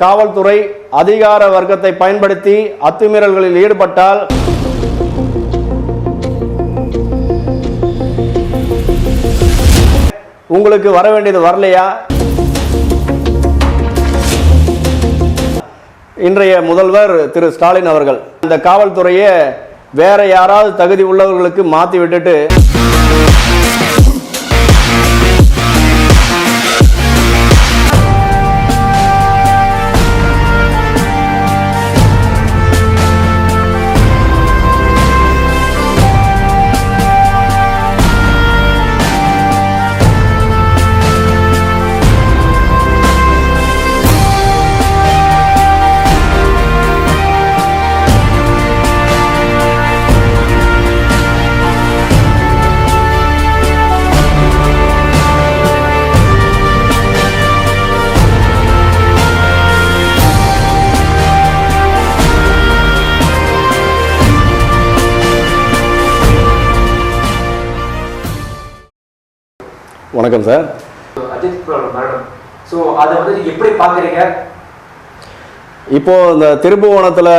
காவல்துறை அதிகார வர்க்கத்தை பயன்படுத்தி அத்துமீறல்களில் ஈடுபட்டால் உங்களுக்கு வர வேண்டியது வரலையா? இன்றைய முதல்வர் திரு ஸ்டாலின் அவர்கள் இந்த காவல்துறையை வேற யாராவது தகுதி உள்ளவர்களுக்கு மாத்தி விட்டுட்டு வணக்கம் சார். அஜித் குமாரோட மரணம். ஸோ அதை வந்து நீங்க எப்படி பாக்குறீங்க இப்போ இந்த திருப்புவனத்தில்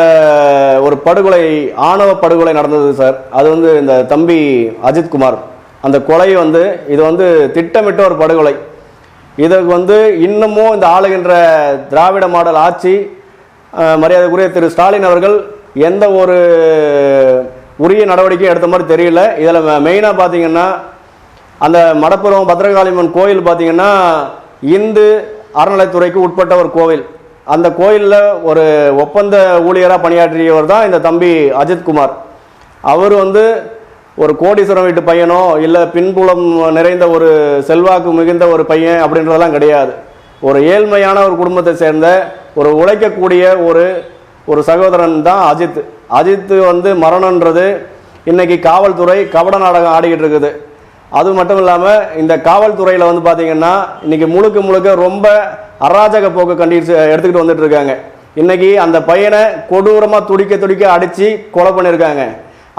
ஒரு படுகொலை ஆணவ படுகொலை நடந்தது சார். அது வந்து இந்த தம்பி அஜித் குமார். அந்த கொலை வந்து இது வந்து திட்டமிட்ட ஒரு படுகொலை. இதுக்கு வந்து இன்னமும் இந்த ஆளுகின்ற திராவிட மாடல் ஆட்சி மரியாதைக்குரிய திரு ஸ்டாலின் அவர்கள் எந்த ஒரு உரிய நடவடிக்கையும் எடுத்த மாதிரி தெரியல. இதில் மெயினாக பார்த்தீங்கன்னா அந்த மடப்புறம் பத்ரகாளியம்மன் கோயில் பார்த்தீங்கன்னா இந்து அறநிலைத்துறைக்கு உட்பட்ட ஒரு கோவில். அந்த கோயிலில் ஒரு ஒப்பந்த ஊழியராக பணியாற்றியவர் தான் இந்த தம்பி அஜித் குமார். அவர் வந்து ஒரு கோடீஸ்வரம் வீட்டு பையனோ இல்லை பின்புலம் நிறைந்த ஒரு செல்வாக்கு மிகுந்த ஒரு பையன் அப்படின்றதெல்லாம் கிடையாது. ஒரு ஏழ்மையான ஒரு குடும்பத்தை சேர்ந்த ஒரு உழைக்கக்கூடிய ஒரு ஒரு சகோதரன் தான் அஜித். அஜித் வந்து மரணன்றது இன்றைக்கி காவல்துறை கபட நாடகம் ஆடிக்கிட்டு இருக்குது. அது மட்டும் இல்லாமல் இந்த காவல்துறையில் வந்து பார்த்தீங்கன்னா இன்றைக்கி முழுக்க முழுக்க ரொம்ப அராஜக போக்கு கண்டிச்சு எடுத்துக்கிட்டு வந்துட்டு இருக்காங்க. இன்றைக்கி அந்த பையனை கொடூரமாக துடிக்க துடிக்க அடித்து கொலை பண்ணியிருக்காங்க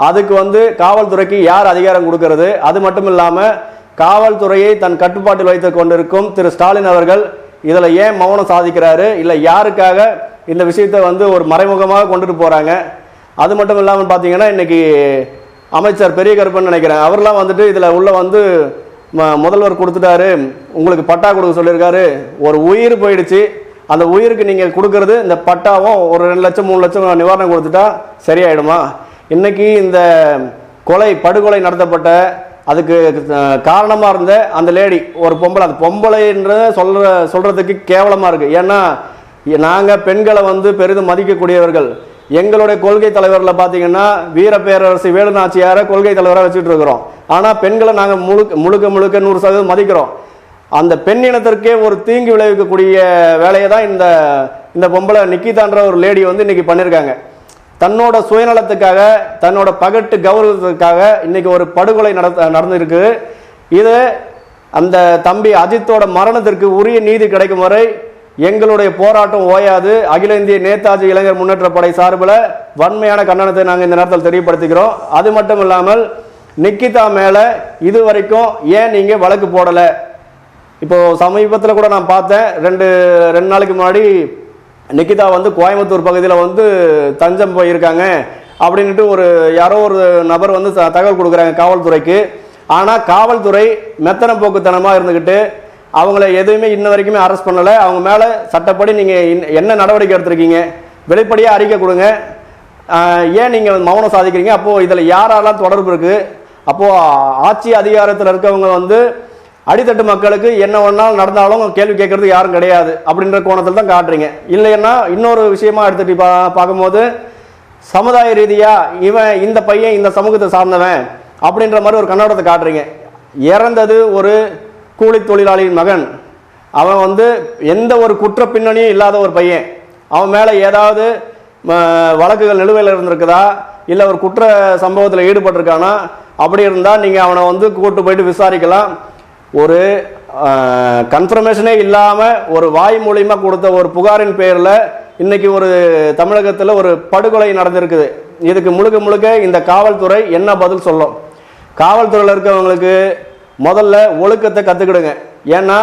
அதுக்கு வந்து காவல்துறைக்கு யார் அதிகாரம் கொடுக்கறது? அது மட்டும் இல்லாமல் காவல்துறையை தன் கட்டுப்பாட்டில் வைத்து கொண்டிருக்கும் திரு ஸ்டாலின் அவர்கள் இதில் ஏன் மௌனம் சாதிக்கிறாரு? இல்லை யாருக்காக இந்த விஷயத்தை வந்து ஒரு மறைமுகமாக கொண்டுட்டு போகிறாங்க அது மட்டும் இல்லாமல் பார்த்தீங்கன்னா இன்றைக்கி அமைச்சர் பெரிய கருப்பன் நினைக்கிறேன். அவர்லாம் வந்துட்டு இதில் உள்ள வந்து ம- முதல்வர் கொடுத்துட்டாரு. உங்களுக்கு பட்டா கொடுக்க சொல்லியிருக்காரு. ஒரு உயிர் போயிடுச்சு. அந்த உயிருக்கு நீங்கள் கொடுக்கறது இந்த பட்டாவும் ஒரு ரெண்டு லட்சம் மூணு லட்சம் நிவாரணம் கொடுத்துட்டா சரியாயிடுமா? இன்னைக்கு இந்த கொலை படுகொலை நடத்தப்பட்ட அதுக்கு காரணமாக இருந்த அந்த லேடி ஒரு பொம்பளை. அந்த பொம்பளைன்ற சொல்ற சொல்றதுக்கு கேவலமாக இருக்கு. ஏன்னா நாங்கள் பெண்களை வந்து பெரிதும் மதிக்கக்கூடியவர்கள். எங்களுடைய கொள்கை தலைவரில் பார்த்தீங்கன்னா வீர பேரரசு வேலுநாச்சியாரை கொள்கை தலைவராக வச்சுட்டு இருக்கிறோம். ஆனால் பெண்களை நாங்கள் முழுக்க முழுக்க முழுக்க நூறு சதவீதம் மதிக்கிறோம். அந்த பெண் இனத்திற்கே ஒரு தீங்கு விளைவிக்கக்கூடிய வேலையை தான் இந்த இந்த பொம்பளை நிக்கிதான்ற ஒரு லேடி வந்து இன்னைக்கு பண்ணியிருக்காங்க தன்னோட சுயநலத்துக்காக தன்னோட பகட்டு கௌரவத்துக்காக இன்னைக்கு ஒரு படுகொலை நடத்த நடந்திருக்கு. இது அந்த தம்பி அஜித்தோட மரணத்திற்கு உரிய நீதி கிடைக்கும் வரை எங்களுடைய போராட்டம் ஓயாது. அகில இந்திய நேதாஜி இளைஞர் முன்னேற்ற படை சார்பில் வன்மையான கண்டனத்தை நாங்கள் இந்த நேரத்தில் தெரியப்படுத்திக்கிறோம் அது மட்டும் இல்லாமல் நிக்கிதா மேலே இது வரைக்கும் ஏன் நீங்கள் வழக்கு போடலை? இப்போ சமீபத்தில் கூட நான் பார்த்தேன். ரெண்டு ரெண்டு நாளைக்கு முன்னாடி நிக்கிதா வந்து கோயம்புத்தூர் பகுதியில் வந்து தஞ்சம் போயிருக்காங்க அப்படின்ட்டு ஒரு யாரோ ஒரு நபர் வந்து த- தகவல் கொடுக்குறாங்க காவல்துறைக்கு. ஆனால் காவல்துறை மெத்தன போக்குத்தனமாக இருந்துக்கிட்டு அவங்கள எதுவுமே இன்ன வரைக்குமே அரெஸ்ட் பண்ணலை. அவங்க மேலே சட்டப்படி நீங்கள் என்ன நடவடிக்கை எடுத்திருக்கீங்க? வெளிப்படையாக அறிக்கை கொடுங்க. ஏன் நீங்கள் மௌனம் சாதிக்கிறீங்க? அப்போது இதில் யாரெல்லாம் தொடர்பு இருக்குது அப்போது ஆட்சி அதிகாரத்தில் இருக்கவங்க வந்து அடித்தட்டு மக்களுக்கு என்ன வேணாலும் நடந்தாலும் கேள்வி கேட்கறது யாரும் கிடையாது அப்படின்ற கோணத்தில் தான் காட்டுறீங்க. இல்லைன்னா இன்னொரு விஷயமா எடுத்துகிட்டு பா பார்க்கும்போது சமுதாய ரீதியாக இவன் இந்த பையன் இந்த சமூகத்தை சார்ந்தவன் அப்படின்ற மாதிரி ஒரு கண்ணோட்டத்தை காட்டுறீங்க. இறந்தது ஒரு கூலி தொழிலாளியின் மகன். அவன் வந்து எந்த ஒரு குற்ற பின்னணியும் இல்லாத ஒரு பையன். அவன் மேலே ஏதாவது வழக்குகள் நிலுவையில் இருந்திருக்குதா? இல்லை ஒரு குற்ற சம்பவத்தில் ஈடுபட்டிருக்கானா? அப்படி இருந்தால் நீங்கள் அவனை வந்து கூட்டு போயிட்டு விசாரிக்கலாம். ஒரு கன்ஃபர்மேஷனே இல்லாமல் ஒரு வாய் மூலியமாக கொடுத்த ஒரு புகாரின் பேரில் இன்னைக்கு ஒரு தமிழகத்தில் ஒரு படுகொலை நடந்திருக்குது. இதுக்கு முழுக்க முழுக்க இந்த காவல்துறை என்ன பதில் சொல்லும்? காவல்துறையில் இருக்கவங்களுக்கு முதல்ல ஒழுக்கத்தை கற்றுக்கிடுங்க ஏன்னா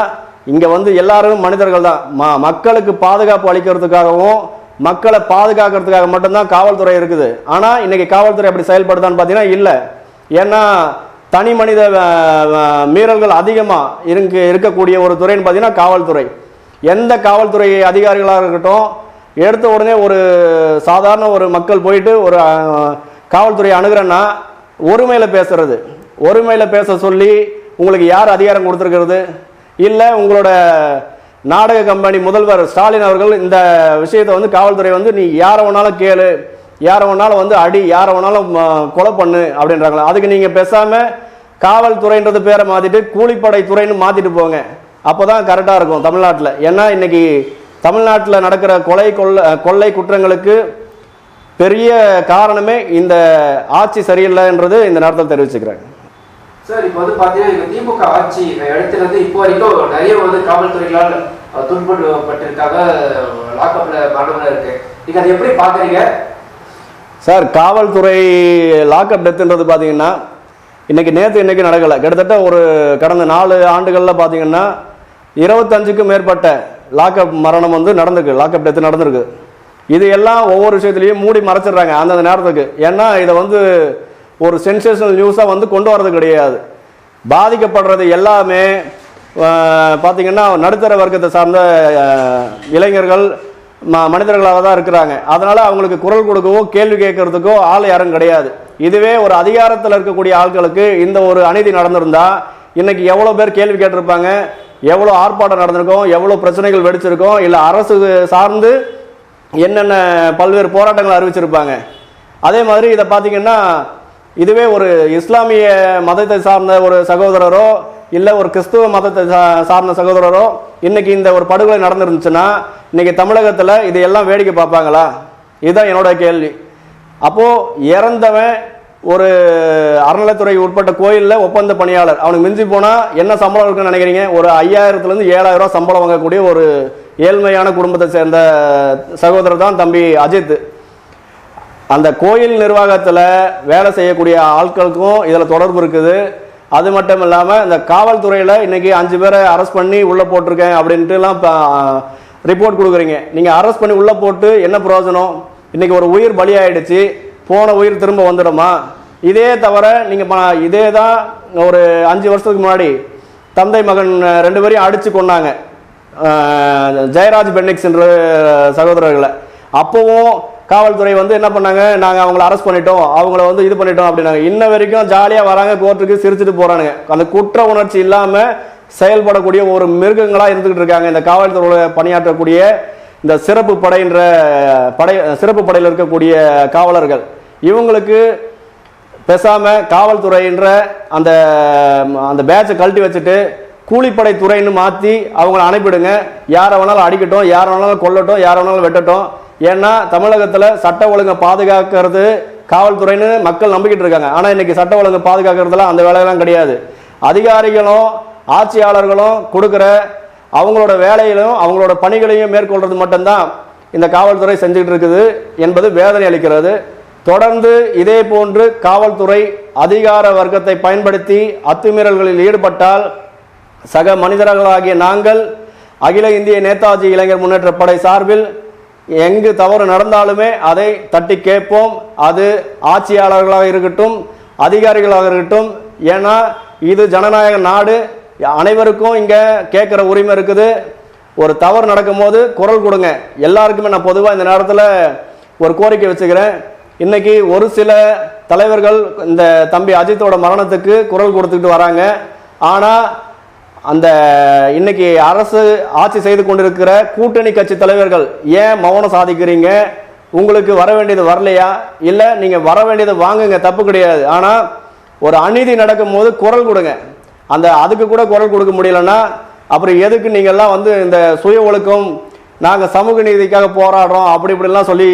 இங்கே வந்து எல்லாரும் மனிதர்கள் தான். ம மக்களுக்கு பாதுகாப்பு அளிக்கிறதுக்காகவும் மக்களை பாதுகாக்கிறதுக்காக மட்டும்தான் காவல்துறை இருக்குது. ஆனால் இன்றைக்கி காவல்துறை அப்படி செயல்படுதான்னு பார்த்தீங்கன்னா இல்லை. ஏன்னா தனி மனித மீறல்கள் அதிகமாக இருக்கு இருக்கக்கூடிய ஒரு துறைன்னு பார்த்தீங்கன்னா காவல்துறை. எந்த காவல்துறை அதிகாரிகளாக இருக்கட்டும் எடுத்த உடனே ஒரு சாதாரண ஒரு மக்கள் போயிட்டு ஒரு காவல்துறையை காவல்துறை ஒருமையில் பேசுறது. ஒருமையில் பேச சொல்லி உங்களுக்கு யார் அதிகாரம் கொடுத்துருக்கிறது? இல்லை உங்களோட நாடக கம்பெனி முதல்வர் ஸ்டாலின் அவர்கள் இந்த விஷயத்தை வந்து காவல்துறை வந்து நீ யாரை வேணாலும் கேளு யாரை வேணாலும் வந்து அடி யாரை வேணாலும் கொலை பண்ணு அப்படின்றாங்களா? அதுக்கு நீங்கள் பேசாமல் காவல்துறைன்றது பேரை மாற்றிட்டு கூலிப்படை துறைன்னு மாற்றிட்டு போங்க. அப்போ தான் கரெக்டாக இருக்கும் தமிழ்நாட்டில். ஏன்னா இன்னைக்கு தமிழ்நாட்டில் நடக்கிற கொலை கொள்ளை கொள்ளை குற்றங்களுக்கு பெரிய காரணமே இந்த ஆட்சி சரியில்லைன்றது இந்த நேரத்தில் தெரிவிச்சுக்கிறேன். சார் இப்போ வந்து பார்த்தீங்கன்னா இப்போ திமுக ஆட்சி இடத்துல இப்போ வரைக்கும் நிறைய வந்து காவல்துறைகளால் அஹ், துன்பப்பட்டிருக்காங்க லாக்அப்ல மரணம் இருக்கு. நீங்க அதை எப்படி பாக்குறீங்க? சார் காவல்துறை லாக்அப் டெத்துன்றது பார்த்தீங்கன்னா இன்னைக்கு நேற்று இன்னைக்கு நடக்கலை. கிட்டத்தட்ட ஒரு கடந்த நாலு ஆண்டுகளில் பார்த்தீங்கன்னா இருபத்தஞ்சுக்கும் மேற்பட்ட லாக்அப் மரணம் வந்து நடந்திருக்கு. லாக்அப் டெத்து நடந்திருக்கு. இது எல்லாம் ஒவ்வொரு விஷயத்துலையும் மூடி மறைச்சிடுறாங்க அந்தந்த நேரத்துக்கு. ஏன்னா இதை வந்து ஒரு சென்சேஷனல் நியூஸாக வந்து கொண்டு வரது கிடையாது. பாதிக்கப்படுறது எல்லாமே பார்த்தீங்கன்னா நடுத்தர வர்க்கத்தை சார்ந்த இளைஞர்கள் ம மனிதர்களாக தான் இருக்கிறாங்க. அதனால் அவங்களுக்கு குரல் கொடுக்கவோ கேள்வி கேட்கறதுக்கோ ஆள் யாரும் கிடையாது. இதுவே ஒரு அதிகாரத்தில் இருக்கக்கூடிய ஆட்களுக்கு இந்த ஒரு அநீதி நடந்திருந்தால் இன்றைக்கி எவ்வளோ பேர் கேள்வி கேட்டிருப்பாங்க? எவ்வளோ ஆர்ப்பாட்டம் நடந்திருக்கும்? எவ்வளோ பிரச்சனைகள் வெடிச்சிருக்கும்? இல்லை அரசு சார்ந்து என்னென்ன பல்வேறு போராட்டங்கள் அறிவிச்சிருப்பாங்க? அதே மாதிரி இதை பார்த்தீங்கன்னா இதுவே ஒரு இஸ்லாமிய மதத்தை சார்ந்த ஒரு சகோதரரோ இல்லை ஒரு கிறிஸ்துவ மதத்தை சா- சார்ந்த சகோதரரோ இன்னைக்கு இந்த ஒரு படுகொலை நடந்துருந்துச்சுன்னா இன்னைக்கு தமிழகத்தில் இதையெல்லாம் வேடிக்கை பார்ப்பாங்களா? இதுதான் என்னோட கேள்வி. அப்போது இறந்தவன் ஒரு அறநிலைத்துறை உட்பட்ட கோயிலில் ஒப்பந்த பணியாளர். அவனுக்கு மிஞ்சி போனால் என்ன சம்பளம் இருக்குன்னு நினைக்கிறீங்க? ஒரு ஐயாயிரத்துலேருந்து ஏழாயிரம் ரூபா சம்பளம் வாங்கக்கூடிய ஒரு ஏழ்மையான குடும்பத்தை சேர்ந்த சகோதரர் தான் தம்பி அஜித். அந்த கோயில் நிர்வாகத்தில் வேலை செய்யக்கூடிய ஆட்களுக்கும் இதில் தொடர்பு இருக்குது. அது மட்டும் இல்லாமல் இந்த காவல்துறையில் இன்னைக்கு அஞ்சு பேரை அரெஸ்ட் பண்ணி உள்ளே போட்டிருக்கேன் அப்படின்ட்டுலாம் இப்போ ரிப்போர்ட் கொடுக்குறீங்க. நீங்கள் அரெஸ்ட் பண்ணி உள்ளே போட்டு என்ன பிரயோஜனம்? இன்னைக்கு ஒரு உயிர் பலியாயிடுச்சு போன உயிர் திரும்ப வந்துடுமா? இதே தவிர நீங்கள் இதே தான் ஒரு அஞ்சு வருஷத்துக்கு முன்னாடி தந்தை மகன் ரெண்டு பேரையும் அடித்து கொன்னாங்க. ஜெயராஜ் பென்னிக்ஸ் என்ற சகோதரர்களை. அப்போவும் காவல்துறை வந்து என்ன பண்ணாங்க? நாங்கள் அவங்கள அரெஸ்ட் பண்ணிட்டோம். அவங்கள வந்து இது பண்ணிட்டோம் அப்படின்னாங்க. இன்ன வரைக்கும் ஜாலியாக வராங்க கோர்ட்டுக்கு சிரிச்சுட்டு போகிறானுங்க அந்த குற்ற உணர்ச்சி இல்லாமல் செயல்படக்கூடிய ஒரு மிருகங்களாக இருந்துகிட்டு இருக்காங்க. இந்த காவல்துறையில் பணியாற்றக்கூடிய இந்த சிறப்பு படைன்ற படை சிறப்பு படையில் இருக்கக்கூடிய காவலர்கள். இவங்களுக்கு பேசாமல் காவல்துறைன்ற அந்த அந்த பேட்சை கழட்டி வச்சுட்டு கூலிப்படை துறைன்னு மாற்றி அவங்கள அனுப்பிடுங்க. யாரை வேணாலும் அடிக்கட்டும் யாரை வேணாலும் கொல்லட்டும் யாரை வேணாலும் வெட்டட்டும். ஏன்னா தமிழகத்தில் சட்ட ஒழுங்கை பாதுகாக்கிறது காவல்துறைன்னு மக்கள் நம்பிக்கிட்டு இருக்காங்க. ஆனால் இன்றைக்கி சட்ட ஒழுங்கை பாதுகாக்கிறதுலாம் அந்த வேலையெல்லாம் கிடையாது. அதிகாரிகளும் ஆட்சியாளர்களும் கொடுக்குற அவங்களோட வேலையிலும் அவங்களோட பணிகளையும் மேற்கொள்றது மட்டும்தான் இந்த காவல்துறை செஞ்சுக்கிட்டு இருக்குது என்பது வேதனை அளிக்கிறது. தொடர்ந்து இதே போன்று காவல்துறை அதிகார வர்க்கத்தை பயன்படுத்தி அத்துமீறல்களில் ஈடுபட்டால் சக மனிதர்களாகிய நாங்கள் அகில இந்திய நேதாஜி இளைஞர் முன்னேற்ற படை சார்பில் எங்கு தவறு நடந்தாலுமே அதை தட்டி கேட்போம். அது ஆட்சியாளர்களாக இருக்கட்டும் அதிகாரிகளாக இருக்கட்டும். ஏன்னா இது ஜனநாயக நாடு. அனைவருக்கும் இங்கே கேட்குற உரிமை இருக்குது. ஒரு தவறு நடக்கும்போது குரல் கொடுங்க. எல்லாருக்குமே நான் பொதுவாக இந்த நேரத்தில் ஒரு கோரிக்கை வச்சுக்கிறேன். இன்றைக்கி ஒரு சில தலைவர்கள் இந்த தம்பி அஜித்தோட மரணத்துக்கு குரல் கொடுத்துக்கிட்டு வராங்க. ஆனால் அந்த இன்னைக்கு அரசு ஆட்சி செய்து கொண்டிருக்கிற கூட்டணி கட்சி தலைவர்கள் ஏன் மௌனம் சாதிக்கிறீங்க? உங்களுக்கு வர வேண்டியது வரலையா? இல்லை நீங்கள் வர வேண்டியது வாங்குங்க தப்பு கிடையாது. ஆனால் ஒரு அநீதி நடக்கும்போது குரல் கொடுங்க. அந்த அதுக்கு கூட குரல் கொடுக்க முடியலன்னா அப்புறம் எதுக்கு நீங்கள்லாம் வந்து இந்த சுய ஒழுக்கம் நாங்கள் சமூக நீதிக்காக போராடுறோம் அப்படி இப்படிலாம் சொல்லி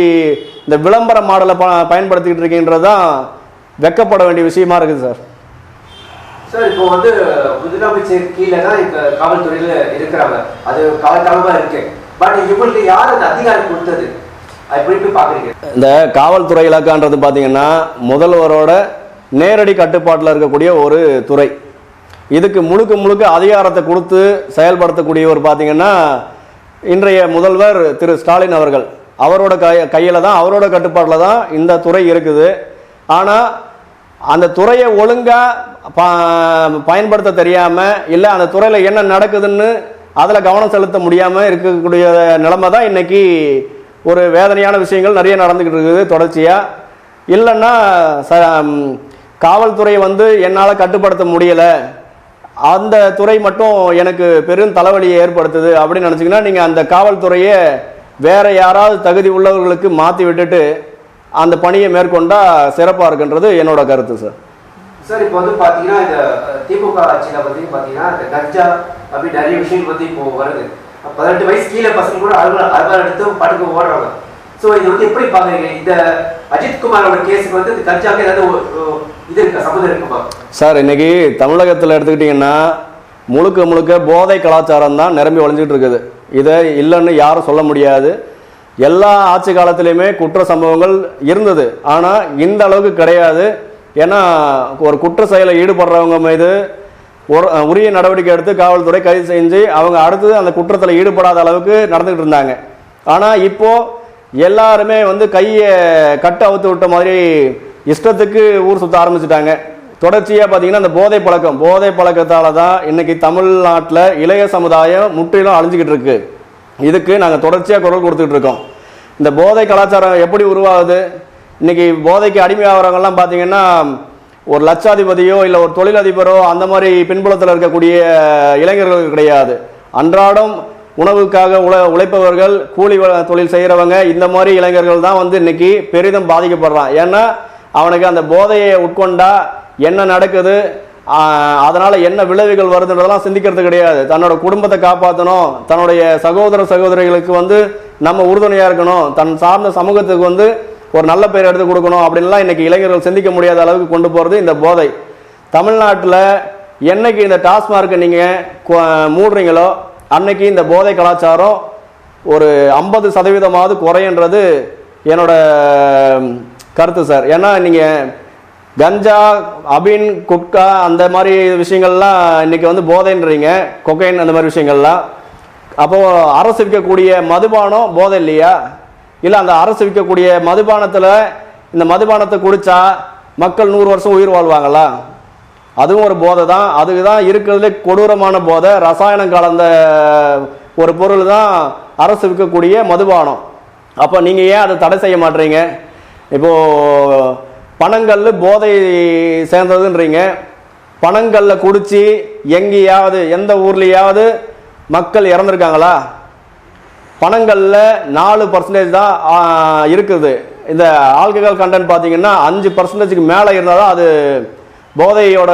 இந்த விளம்பர மாடலை ப பயன்படுத்திக்கிட்டு இருக்கீன்றது தான் வெக்கப்பட வேண்டிய விஷயமா இருக்குது சார். சார் இப்போ வந்து முதலமைச்சர் கீழே தான் இப்போ காவல்துறையில் இருக்கிறாங்க. அது காலகாலமாக இருக்கு. பட் இவங்களுக்கு யார் அந்த அதிகாரம் கொடுத்தது? இந்த காவல்துறை இலாக்கான்றது பார்த்தீங்கன்னா முதல்வரோட நேரடி கட்டுப்பாட்டில் இருக்கக்கூடிய ஒரு துறை. இதுக்கு முழுக்க முழுக்க அதிகாரத்தை கொடுத்து செயல்படுத்தக்கூடியவர் பார்த்தீங்கன்னா இன்றைய முதல்வர் திரு ஸ்டாலின் அவர்கள். அவரோட கை கையில் தான் அவரோட கட்டுப்பாட்டில் தான் இந்த துறை இருக்குது. ஆனால் அந்த துறையை ஒழுங்காக பயன்படுத்த தெரியாமல் இல்லை அந்த துறையில் என்ன நடக்குதுன்னு அதில் கவனம் செலுத்த முடியாமல் இருக்கக்கூடிய நிலைமை தான் இன்றைக்கி ஒரு வேதனையான விஷயங்கள் நிறைய நடந்துக்கிட்டு இருக்குது தொடர்ச்சியாக இல்லைன்னா ச காவல்துறை வந்து என்னால் கட்டுப்படுத்த முடியலை. அந்த துறை மட்டும் எனக்கு பெரும் தலைவலியை ஏற்படுத்துது அப்படின்னு நினச்சிங்கன்னா நீங்கள் அந்த காவல்துறையை வேறு யாராவது தகுதி உள்ளவர்களுக்கு மாற்றி விட்டுட்டு அந்த பணியை மேற்கொண்டா சிறப்பாக இருக்குன்றது என்னோட கருத்து சார். சார் இப்போ வந்து பாத்தீங்கன்னா இந்த திமுக ஆட்சியில வந்து பாத்தீங்கன்னா இந்த கஞ்சா அப்படி நிறைய விஷயம் வந்து இப்போ வருது. பதினெட்டு வயசு கீழே பசங்க கூட அறுபது அறுபது எடுத்து படுக்க ஓடுறாங்க. ஸோ இது வந்து எப்படி பாக்குறீங்க? இந்த அஜித் குமாரோட கேஸுக்கு வந்து இந்த கஞ்சாக்கு ஏதாவது இது இருக்கா? சம்மந்தம் இருக்குமா? சார் இன்னைக்கு தமிழகத்தில் எடுத்துக்கிட்டிங்கன்னா முழுக்க முழுக்க போதை கலாச்சாரம் தான் நிரம்பி வழிஞ்சிட்டு இருக்குது. இதை இல்லைன்னு யாரும் சொல்ல முடியாது. எல்லா ஆட்சி காலத்திலையுமே குற்ற சம்பவங்கள் இருந்தது. ஆனால் இந்த அளவுக்கு கிடையாது. ஏன்னா ஒரு குற்ற செயலில் ஈடுபடுறவங்க மீது ஒரு உரிய நடவடிக்கை எடுத்து காவல்துறை கைது செஞ்சு அவங்க அடுத்தது அந்த குற்றத்தில் ஈடுபடாத அளவுக்கு நடந்துகிட்டு இருந்தாங்க. ஆனால் இப்போது எல்லாருமே வந்து கையை கட்டு அவுத்து விட்ட மாதிரி இஷ்டத்துக்கு ஊர் சுற்ற ஆரம்பிச்சிட்டாங்க. தொடர்ச்சியாக பார்த்தீங்கன்னா அந்த போதை பழக்கம் போதை பழக்கத்தால தான் இன்றைக்கி தமிழ்நாட்டில் இளைய சமுதாயம் முற்றிலும் அழிஞ்சிக்கிட்டு இருக்குது இதுக்கு நாங்கள் தொடர்ச்சியாக குரல் கொடுத்துட்டு இருக்கோம். இந்த போதை கலாச்சாரம் எப்படி உருவாகுது? இன்னைக்கு போதைக்கு அடிமையாகிறவங்கலாம் பார்த்தீங்கன்னா ஒரு லட்சாதிபதியோ இல்லை ஒரு தொழிலதிபரோ அந்த மாதிரி பின்புலத்தில் இருக்கக்கூடிய இளைஞர்கள் கிடையாது. அன்றாடம் உணவுக்காக உழ உழைப்பவர்கள் கூலி தொழில் செய்கிறவங்க இந்த மாதிரி இளைஞர்கள் தான் வந்து இன்னைக்கு பெரிதும் பாதிக்கப்படுறான். ஏன்னா அவனுக்கு அந்த போதையை உட்கொண்டா என்ன நடக்குது? அதனால் என்ன விளைவுகள் வருதுன்றதெல்லாம் சிந்திக்கிறது கிடையாது. தன்னோட குடும்பத்தை காப்பாற்றணும் தன்னுடைய சகோதர சகோதரிகளுக்கு வந்து நம்ம உறுதுணையாக இருக்கணும். தன் சார்ந்த சமூகத்துக்கு வந்து ஒரு நல்ல பெயர் எடுத்து கொடுக்கணும் அப்படின்லாம் இன்னைக்கு இளைஞர்கள் சிந்திக்க முடியாத அளவுக்கு கொண்டு போகிறது இந்த போதை. தமிழ்நாட்டில் என்னைக்கு இந்த டாஸ்மார்க்கை நீங்கள் மூடுறீங்களோ அன்னைக்கு இந்த போதை கலாச்சாரம் ஒரு ஐம்பது சதவீதமாவது குறையன்றது என்னோட கருத்து சார். ஏன்னா நீங்கள் கஞ்சா அபின் குட்கா அந்த மாதிரி விஷயங்கள்லாம் இன்னைக்கு வந்து போதைன்றீங்க. கொக்கைன் அந்த மாதிரி விஷயங்கள்லாம். அப்போ அரசு விற்கக்கூடிய மதுபானம் போதை இல்லையா? இல்லை அந்த அரசு விற்கக்கூடிய மதுபானத்தில் இந்த மதுபானத்தை குடித்தா மக்கள் நூறு வருஷம் உயிர் வாழ்வாங்களா? அதுவும் ஒரு போதை தான். அதுக்கு தான் இருக்கிறதுலே கொடூரமான போதை. ரசாயனம் கலந்த ஒரு பொருள் தான் அரசு விற்கக்கூடிய மதுபானம். அப்போ நீங்கள் ஏன் அதை தடை செய்ய மாட்டீங்க? இப்போது பணங்கல் போதை சேர்ந்ததுன்றீங்க. பணங்கல்ல குடிச்சு எங்கேயாவது எந்த ஊர்லேயாவது மக்கள் இறந்துருக்காங்களா? பணங்களில் நாலு பர்சன்டேஜ் தான் இருக்குது. இந்த ஆல்கஹால் கண்டென்ட் பார்த்தீங்கன்னா அஞ்சு பர்சன்டேஜுக்கு மேலே இருந்தால் தான் அது போதையோட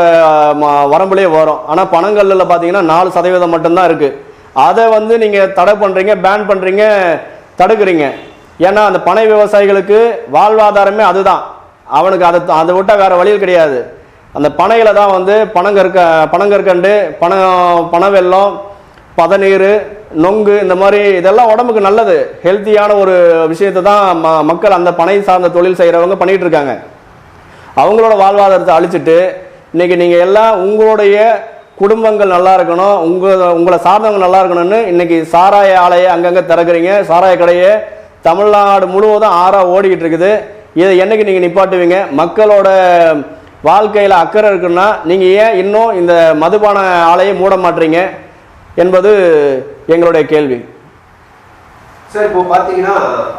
ம- வரும். ஆனால் பணங்களில் பார்த்தீங்கன்னா நாலு சதவீதம் மட்டும்தான் இருக்குது அதை வந்து நீங்கள் தடை பண்ணுறீங்க பேன் பண்ணுறீங்க தடுக்கிறீங்க. ஏன்னா அந்த பனை விவசாயிகளுக்கு வாழ்வாதாரமே அதுதான். அவனுக்கு அதை அதை விட்டால் வேறு வழியில் கிடையாது. அந்த பனையில் தான் வந்து பனங்கற்க பனங்கற்கண்டு பனம் பனவெல்லம் பதநீர் நொங்கு இந்த மாதிரி இதெல்லாம் உடம்புக்கு நல்லது. ஹெல்த்தியான ஒரு விஷயத்தை தான் ம மக்கள் அந்த பனை சார்ந்த தொழில் செய்கிறவங்க பண்ணிகிட்டு இருக்காங்க. அவங்களோட வாழ்வாதாரத்தை அழிச்சிட்டு இன்றைக்கி நீங்கள் எல்லாம் உங்களுடைய குடும்பங்கள் நல்லா இருக்கணும் உங்கள் உங்களை சார்ந்தவங்க நல்லா இருக்கணும்னு இன்றைக்கி சாராய ஆலையை அங்கங்கே திறக்கிறீங்க. சாராய கடையை தமிழ்நாடு முழுவதும் ஆறாக ஓடிக்கிட்டு இருக்குது. இதை என்னைக்கு நீங்கள் நிப்பாட்டுவீங்க? மக்களோட வாழ்க்கையில் அக்கறை இருக்குன்னா நீங்கள் ஏன் இன்னும் இந்த மதுபான ஆலையை மூட மாட்டீங்க? என்பது எங்களுடைய கேள்வி. சார் இப்போ பார்த்தீங்கன்னா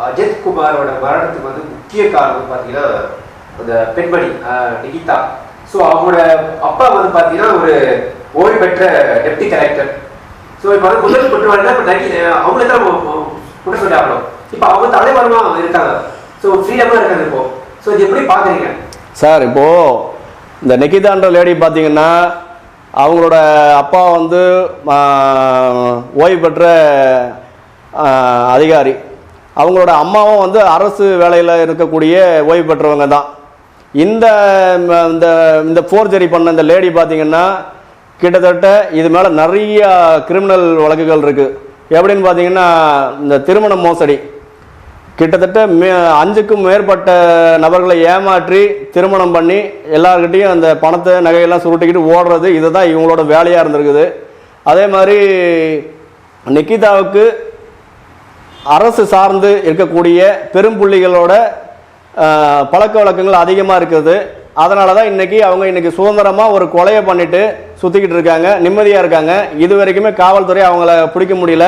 அஜித் குமாரோட மரணத்துக்கு வந்து முக்கிய காரணம் பார்த்தீங்கன்னா அந்த பெண்மணி நிகிதா. ஸோ அவங்களோட அப்பா வந்து பார்த்தீங்கன்னா ஒரு ஓய்வு பெற்ற டெப்டி கலெக்டர் ஸோ இப்போ வந்து முதல் குற்றவாளினா இப்போ நகி அவங்கள தான் குற்றம் சொல்லி ஆகணும் இப்போ அவங்க தலைவரமாக இருக்காங்க? ஸோ ஃப்ரீடமாக இருக்கிறது இப்போ. ஸோ இது எப்படி பார்க்குறீங்க? சார் இப்போ இந்த நிக்கிதான்ற லேடி பார்த்தீங்கன்னா அவங்களோட அப்பா வந்து ஓய்வு பெற்ற அதிகாரி. அவங்களோட அம்மாவும் வந்து அரசு வேலையில் இருக்கக்கூடிய ஓய்வு பெற்றவங்க தான். இந்த இந்த இந்த ஃபோர்ஜரி பண்ண இந்த லேடி பார்த்தீங்கன்னா கிட்டத்தட்ட இது மேலே நிறைய கிரிமினல் வழக்குகள் இருக்குது எப்படின்னு பார்த்தீங்கன்னா இந்த திருமண மோசடி. கிட்டத்தட்ட மே அஞ்சுக்கும் மேற்பட்ட நபர்களை ஏமாற்றி திருமணம் பண்ணி எல்லார்கிட்டையும் அந்த பணத்தை நகையெல்லாம் சுருட்டிக்கிட்டு ஓடுறது இதுதான் இவங்களோட வேலையாக இருந்திருக்குது. அதே மாதிரி நிக்கிதாவுக்கு அரசு சார்ந்து இருக்கக்கூடிய பெரும்புள்ளிகளோட பழக்க வழக்கங்கள் அதிகமாக இருக்குது. அதனால தான் இன்றைக்கி அவங்க இன்றைக்கி சுதந்திரமாக ஒரு கொலையை பண்ணிவிட்டு சுற்றிக்கிட்டு இருக்காங்க. நிம்மதியாக இருக்காங்க. இது வரைக்குமே காவல்துறை அவங்கள பிடிக்க முடியல.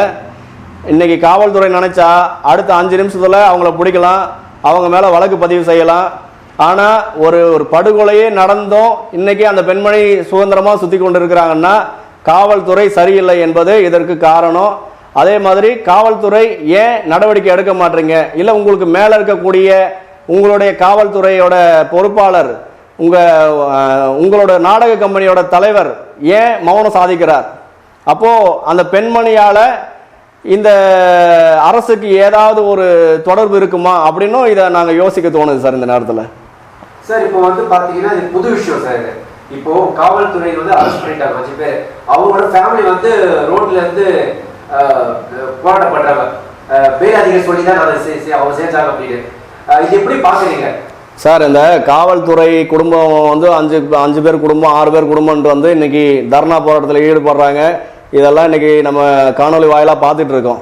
இன்றைக்கி காவல்துறை நினச்சா அடுத்த அஞ்சு நிமிஷத்தில் அவங்கள பிடிக்கலாம் அவங்க மேலே வழக்கு பதிவு செய்யலாம். ஆனால் ஒரு ஒரு படுகொலையே நடந்தும் இன்றைக்கி அந்த பெண்மணி சுதந்திரமாக சுற்றி கொண்டு இருக்கிறாங்கன்னா காவல்துறை சரியில்லை என்பது இதற்கு காரணம். அதே மாதிரி காவல்துறை ஏன் நடவடிக்கை எடுக்க மாட்டீங்க? இல்லை உங்களுக்கு மேலே இருக்கக்கூடிய உங்களுடைய காவல்துறையோட பொறுப்பாளர் உங்கள் உங்களோட நாடக கம்பெனியோட தலைவர் ஏன் மௌனம் சாதிக்கிறார்? அப்போது அந்த பெண்மணியால் இந்த அரசுக்கு ஏதாவது ஒரு தொடர்பு இருக்குமா அப்படின்னும் இதை நாங்க யோசிக்க தோணுது சார் இந்த நேரத்துல. சார் இப்போ வந்து பாத்தீங்கன்னா இது புது விஷயம் சார் இது. இப்போ காவல்துறை வந்து அரெஸ்ட் பண்ணிட்டாங்க அஞ்சு பேர். அவங்களோட ஃபேமிலி வந்து ரோட்ல இருந்து அஹ், மேலதிகாரி சொல்லி தான் சே- அவங்க சேர்ந்தாங்க அப்படின்னு. இது எப்படி பாக்குறீங்க? சார் இந்த காவல்துறை குடும்பம் வந்து அஞ்சு அஞ்சு பேர் குடும்பம் ஆறு பேர் குடும்பம்ன்ட்டு வந்து இன்னைக்கு தர்ணா போராட்டத்தில் ஈடுபடுறாங்க. இதெல்லாம் இன்னைக்கு நம்ம காணொளி வாயிலாக பார்த்துட்டு இருக்கோம்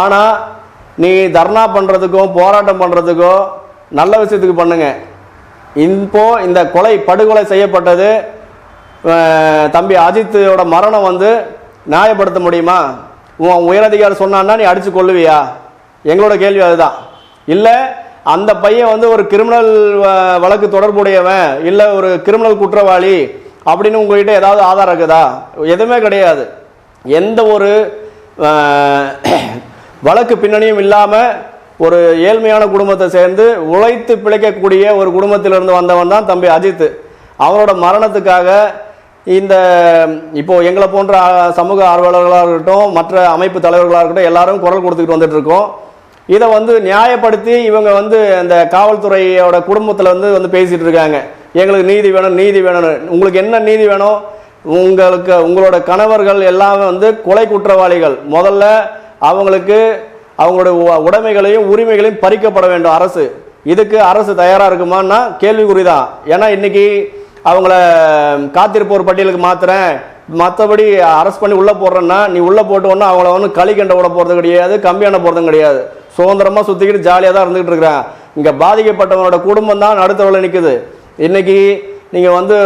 ஆனால் நீ தர்ணா பண்ணுறதுக்கும் போராட்டம் பண்ணுறதுக்கும் நல்ல விஷயத்துக்கு பண்ணுங்க. இப்போ இந்த கொலை படுகொலை செய்யப்பட்டது தம்பி அஜித்தோட மரணம் வந்து நியாயப்படுத்த முடியுமா? உன் உயரதிகாரி சொன்னான்னா நீ அடிச்சு கொள்ளுவியா எங்களோட கேள்வி அதுதான். இல்லை அந்த பையன் வந்து ஒரு கிரிமினல் வழக்கு தொடர்புடையவன் இல்லை ஒரு கிரிமினல் குற்றவாளி அப்படின்னு உங்ககிட்ட ஏதாவது ஆதாரம் இருக்குதா? எதுவுமே கிடையாது. எந்த ஒரு வழக்கு பின்னணியும் இல்லாமல் ஒரு ஏழ்மையான குடும்பத்தை சேர்ந்து உழைத்து பிழைக்கக்கூடிய ஒரு குடும்பத்திலிருந்து வந்தவன் தான் தம்பி அஜித் அவரோட மரணத்துக்காக இந்த இப்போது எங்களை போன்ற சமூக ஆர்வலர்களாக இருக்கட்டும் மற்ற அமைப்பு தலைவர்களாக இருக்கட்டும் எல்லாரும் குரல் கொடுத்துக்கிட்டு வந்துட்டு இருக்கோம் இதை வந்து நியாயப்படுத்தி இவங்க வந்து அந்த காவல்துறையோட குடும்பத்தில் வந்து வந்து பேசிகிட்டு இருக்காங்க எங்களுக்கு நீதி வேணும் நீதி வேணும்னு. உங்களுக்கு என்ன நீதி வேணும்? உங்களுக்கு உங்களோட கணவர்கள் எல்லாமே வந்து கொலை குற்றவாளிகள். முதல்ல அவங்களுக்கு அவங்களோட உ- உடைமைகளையும் உரிமைகளையும் பறிக்கப்பட வேண்டும் அரசு. இதுக்கு அரசு தயாராக இருக்குமான்னா கேள்விக்குறிதான். ஏன்னா இன்னைக்கு அவங்கள காத்திருப்போர் பட்டியலுக்கு மாத்துறேன். மற்றபடி அரெஸ்ட் பண்ணி உள்ளே போடுறேன்னா நீ உள்ளே போட்டு ஒன்று அவங்கள வந்து களிக்கண்டை விட போகிறது கிடையாது கம்மியான போகிறதும் கிடையாது. சுதந்திரமாக சுற்றிக்கிட்டு ஜாலியாக தான் இருந்துகிட்டு இருக்கிறேன். இங்கே பாதிக்கப்பட்டவனோட குடும்பம் தான் நடுத்தவளை நிற்குது இன்னைக்கு நீங்கள் வந்து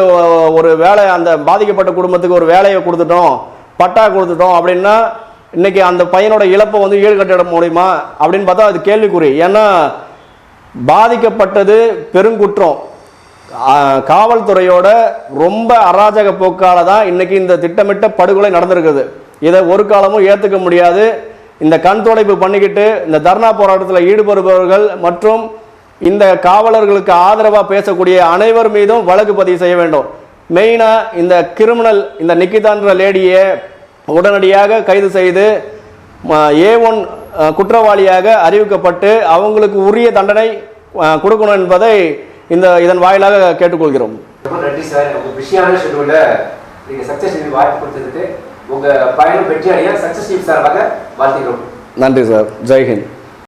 ஒரு வேலை அந்த பாதிக்கப்பட்ட குடும்பத்துக்கு ஒரு வேலையை கொடுத்துட்டோம் பட்டா கொடுத்துட்டோம் அப்படின்னா இன்னைக்கு அந்த பையனோட இழப்பை வந்து ஈடுகட்டிட முடியுமா? அப்படின்னு பார்த்தா அது கேள்விக்குறி. ஏன்னா பாதிக்கப்பட்டது பெருங்குற்றம் காவல்துறையோட ரொம்ப அராஜக போக்கால தான் இன்னைக்கு இந்த திட்டமிட்ட படுகொலை நடந்திருக்குது. இதை ஒரு காலமும் ஏற்றுக்க முடியாது. இந்த கண் துடைப்பு பண்ணிக்கிட்டு இந்த தர்ணா போராட்டத்தில் ஈடுபடுபவர்கள் மற்றும் இந்த காவலர்களுக்கு ஆதரவாக பேசக்கூடிய அனைவர் மீதும் வழக்கு பதிவு செய்ய வேண்டும். மெயினாக இந்த கிரிமினல் இந்த நிக்கிதான்ற லேடியை உடனடியாக கைது செய்து ஏ ஒன் குற்றவாளியாக அறிவிக்கப்பட்டு அவங்களுக்கு உரிய தண்டனை கொடுக்கணும் என்பதை இந்த இதன் வாயிலாக கேட்டுக்கொள்கிறோம். நன்றி சார். உங்க பிஸியான ஷெட்யூல்ல நீங்க சக்சஸ் டிவி வாய்ப்பு கொடுத்ததுக்கு உங்க பயணம் வெற்றி அடைய சக்சஸ் டிவி சார்பாக வாழ்த்துக்கிறோம் நன்றி சார். ஜெய்ஹிந்த்